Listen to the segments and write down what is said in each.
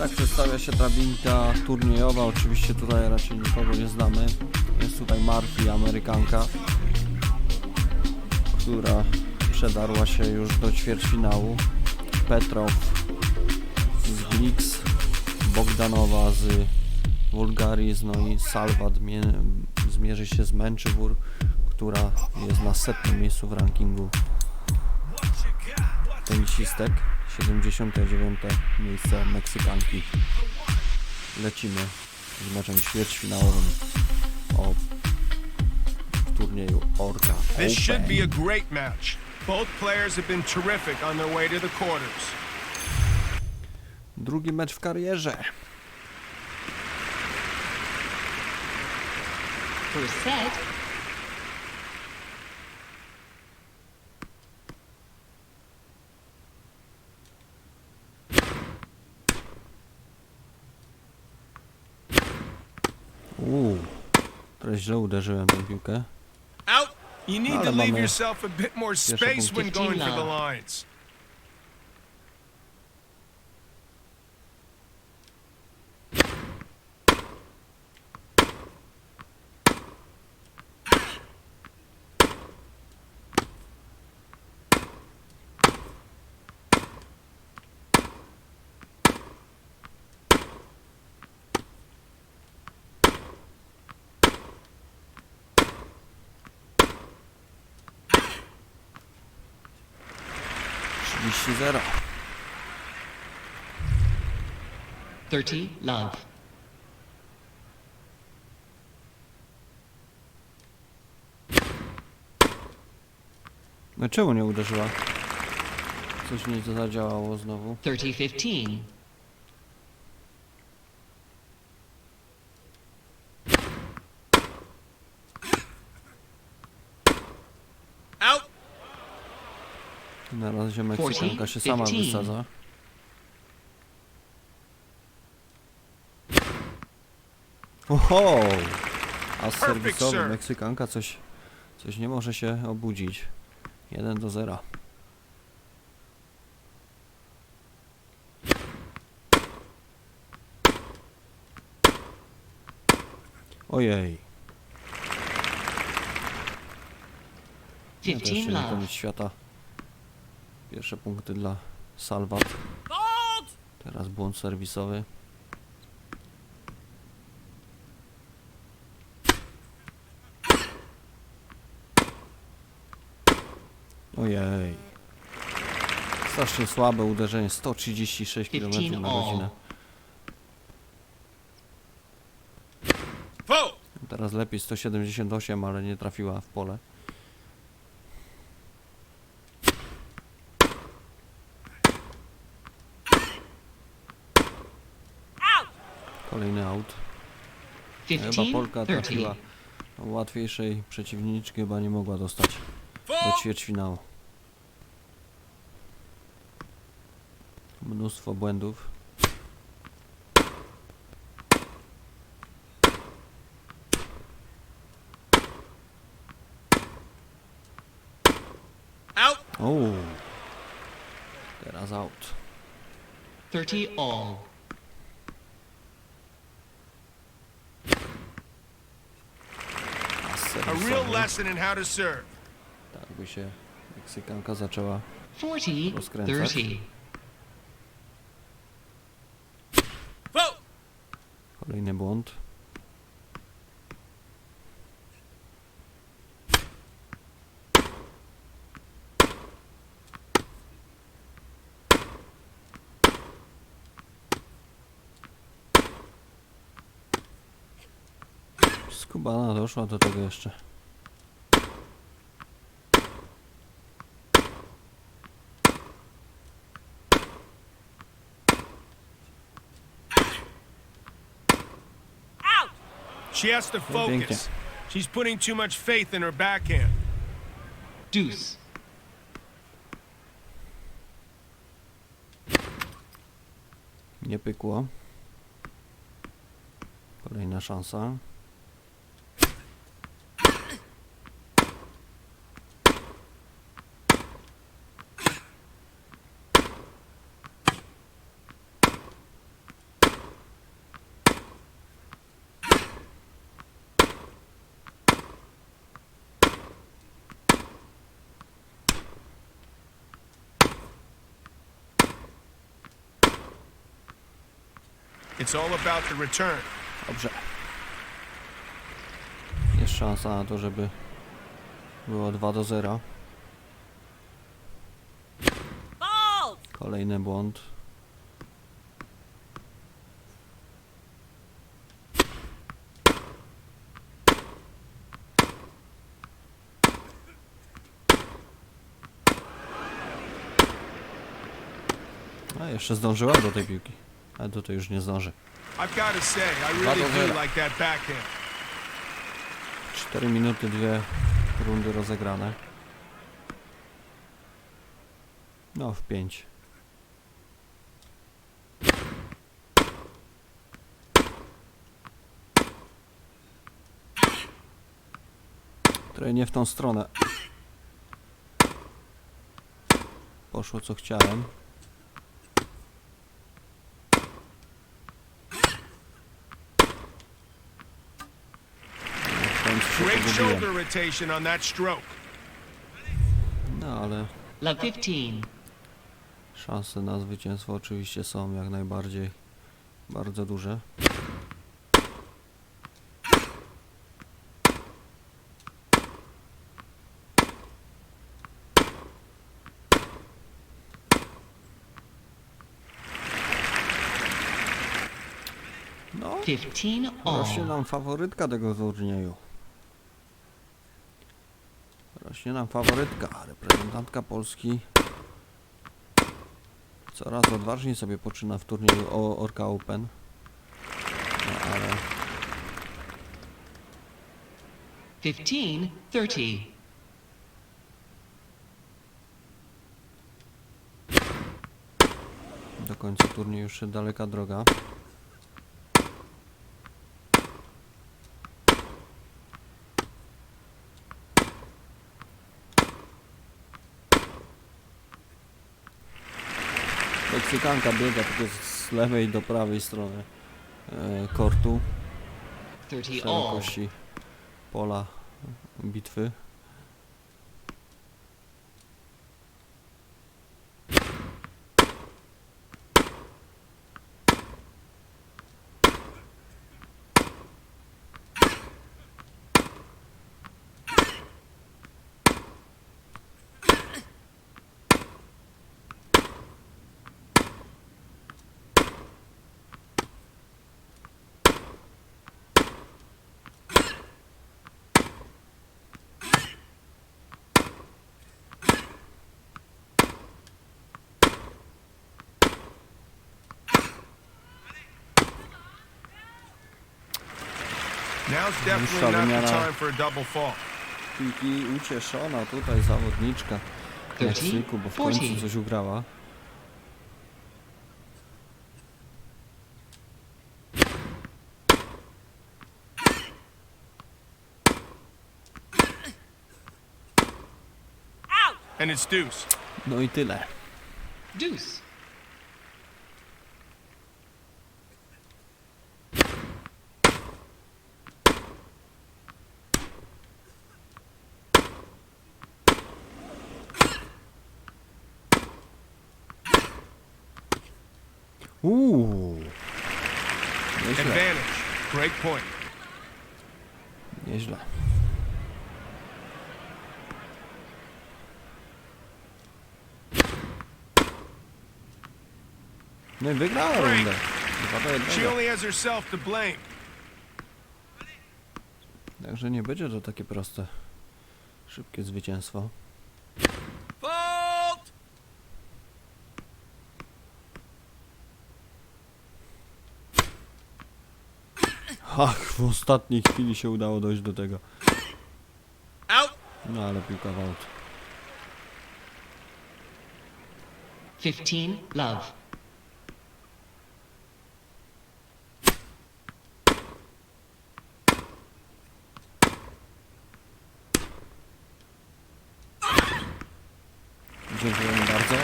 Tak przedstawia się drabinka turniejowa. Oczywiście tutaj raczej nikogo nie znamy. Jest tutaj Marfi, Amerykanka, która przedarła się już do ćwierćfinału. Petrow z Glix, Bogdanowa z Wulgaris, no i Salvat mie- zmierzy się z Męczywór, która jest na setnym miejscu w rankingu tenisistek. 79 miejsce Meksykanki. Lecimy z meczem ćwierćfinałowym o w turnieju Orca This should be a great match. Both players have been terrific on their way to the quarters. Drugi mecz w karierze. First set, Uuu, trochę źle uderzyłem tę piłkę. Out. You need Ale to leave yourself a bit more space when going for the lines. Trzydzieści zero. 30 love. No czemu nie uderzyła? Coś nie zadziałało znowu. 30 15. Out. Na razie Meksykanka się sama 15. wysadza. Oho! A serwisowy serve. Meksykanka coś, coś nie może się obudzić. 1 do 0. Ojej. Ja też 15 się na love. koniec świata. Pierwsze punkty dla Salvat. Teraz błąd serwisowy. Ojej. Strasznie słabe uderzenie. 136 km 15 na godzinę. Teraz lepiej 178, ale nie trafiła w pole. Out. Chyba 15 Polka 30. trafiła. Łatwiejszej przeciwniczki chyba nie mogła dostać do ćwierćfinału. Mnóstwo błędów. Out. O! Teraz out. 30 all. A A real lesson in how to serve. Tak by się Meksykanka zaczęła 40 Rozkręcać. 30. Vote. Kolejny błąd. Skubana doszła do tego jeszcze. She has to No focus. She's putting too much faith in her backhand. Deuce. Nie pykło. Kolejna szansa. It's all about the return. Dobrze. Jest szansa na to, żeby było 2 do 0. Kolejny błąd. A jeszcze zdążyła do tej piłki. Ale tutaj już nie zdąży. I've got to say, I Dwa really do do zera. like that backhand. 4 minuty, dwie rundy rozegrane. No, w 5. Trochę nie w tą stronę. Poszło co chciałem. W końcu się Great shoulder rotation on that stroke. No ale Love 15. szanse na zwycięstwo oczywiście są jak najbardziej bardzo duże. No, 15 rośnie all. nam faworytka tego turnieju. Rośnie nam faworytka, reprezentantka Polski. Coraz odważniej sobie poczyna w turnieju o Orca Open. No ale 15 30. do końca turnieju jeszcze daleka droga. Meksykanka biega tylko z lewej do prawej strony e, kortu, 30 all. szerokości pola bitwy. Now's definitely not the wymiana. time for a double fault. Piłki ucieszona tutaj zawodniczka Meksyku, bo w końcu 40. coś ugrała. And it's deuce. No i tyle. Deuce. Uuu. Nieźle, Advantage. Point. nieźle. No i wygrała rundę. Dwa do She jednego. only has herself to blame. Także nie będzie to takie proste. Szybkie zwycięstwo. Ach, w ostatniej chwili się udało dojść do tego. No ale piłka w aut. 15 love. Dziękujemy bardzo.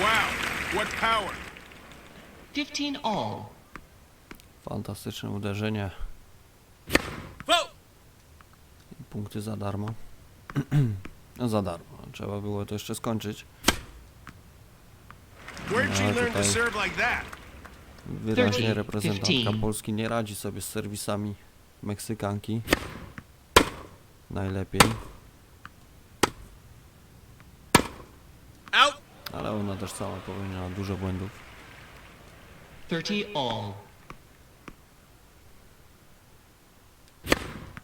Wow. What power. 15 all. Fantastyczne uderzenie. I Punkty za darmo. No za darmo. Trzeba było to jeszcze skończyć. No? Wyraźnie 30, reprezentantka 15. Polski nie radzi sobie z serwisami Meksykanki. Najlepiej, Out. ale ona też sama popełniała dużo błędów. 30 all.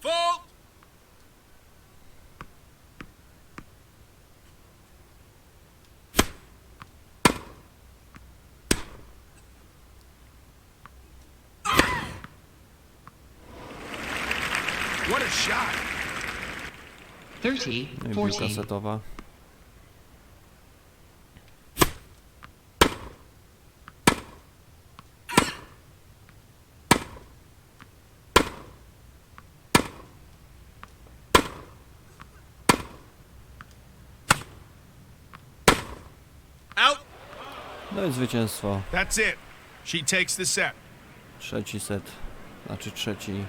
Fault. What a shot. 30 No i piłka 40. setowa. Out. No i zwycięstwo. That's it. She takes the set. Trzeci set, znaczy trzeci,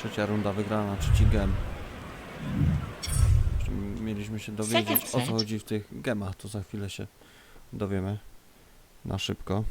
trzecia runda wygrana, trzeci gem. Mieliśmy się dowiedzieć o co chodzi w tych gemach, to za chwilę się dowiemy na szybko.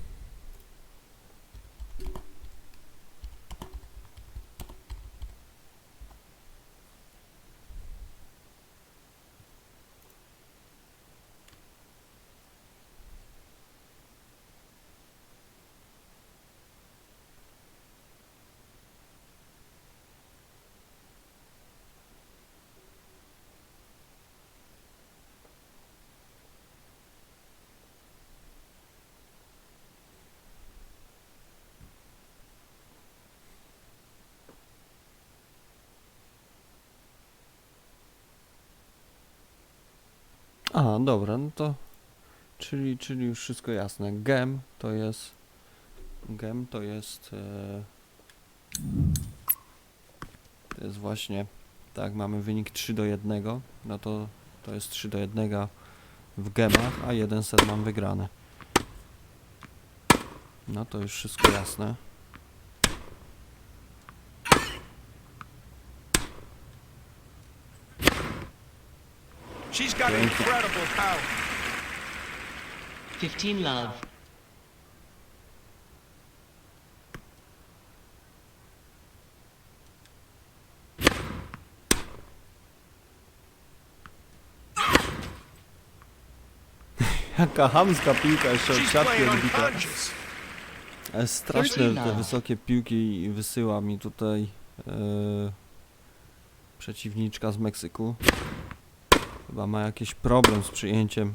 A, dobra, no to czyli, czyli już wszystko jasne. Gem to jest gem to jest e, to jest właśnie tak, mamy wynik 3 do 1, no to to jest 3 do 1 w gemach, a jeden set mam wygrany. No to już wszystko jasne. She's got incredible power. 15 love. Jaka hamska piłka jeszcze od She's siatki playing odbita. unconscious. Ale straszne te wysokie piłki i wysyła mi tutaj e, przeciwniczka z Meksyku. Chyba ma jakiś problem z przyjęciem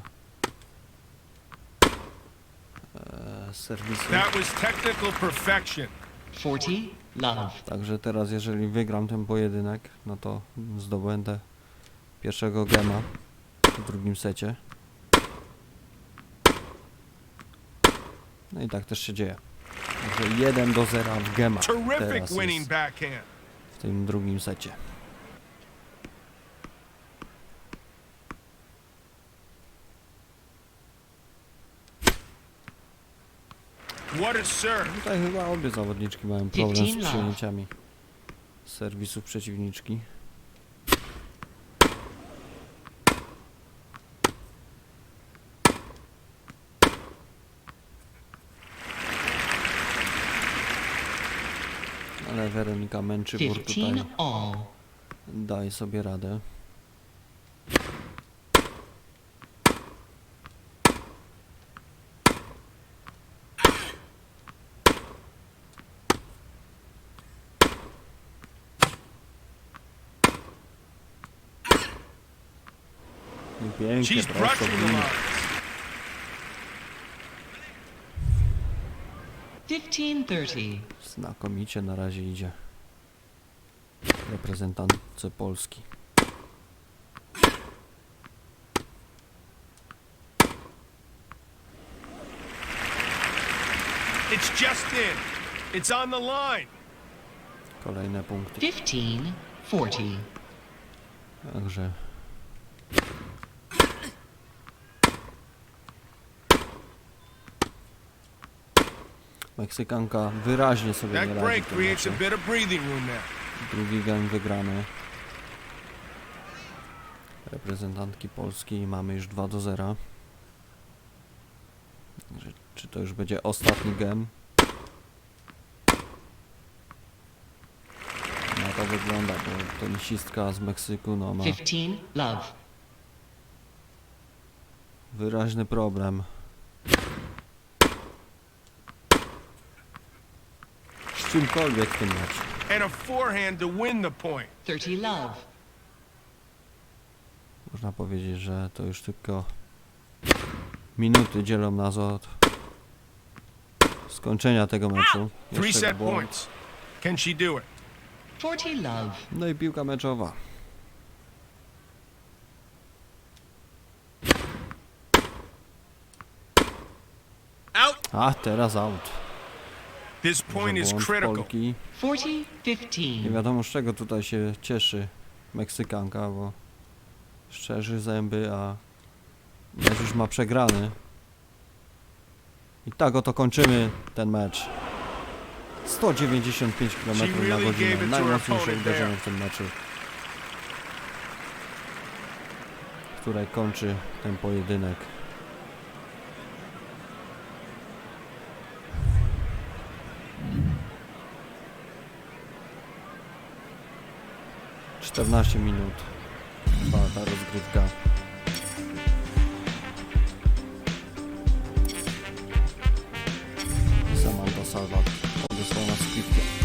e, serwisu. That was technical perfection. 40 love. Także teraz jeżeli wygram ten pojedynek, no to zdobędę pierwszego gema w drugim secie. No i tak też się dzieje. Także 1 do 0 w Terrific teraz jest w tym drugim secie. What serve. Tutaj chyba obie zawodniczki mają problem z 15 love. przyjęciami serwisów przeciwniczki. Ale Weronika Męczybór 15 tutaj daje sobie radę. Pięknie, She's prosto w lines. 1530. Znakomicie na razie idzie reprezentantce Polski. It's just in. It's on the line. Kolejne punkty. 15 40. Także Meksykanka wyraźnie sobie nie radzi w tym meczu. Drugi game wygrany. Reprezentantki Polski mamy już 2 do 0. Także Czy to już będzie ostatni gem? Na to wygląda, bo tenisistka z Meksyku no, ma 15. Love. wyraźny problem. Czymkolwiek w tym meczu. And a forehand to win the point. 30. Love. Można powiedzieć, że to już tylko minuty dzielą nas od skończenia tego meczu. Three Jeszcze set błąd. points. Can she do it? 40. Love. No i piłka meczowa. Out. A, teraz out. This point is Błąd critical. Polki. 40. Nie 15. wiadomo z czego tutaj się cieszy Meksykanka, bo szczerzy zęby, a mecz już ma przegrany. I tak oto kończymy ten mecz. 195 km na godzinę. Najmocniejsze uderzenie w tym meczu. Które kończy ten pojedynek. Czternaście minut trwała ta rozgrywka. Samantha Salvat odesłała nas piwkiem.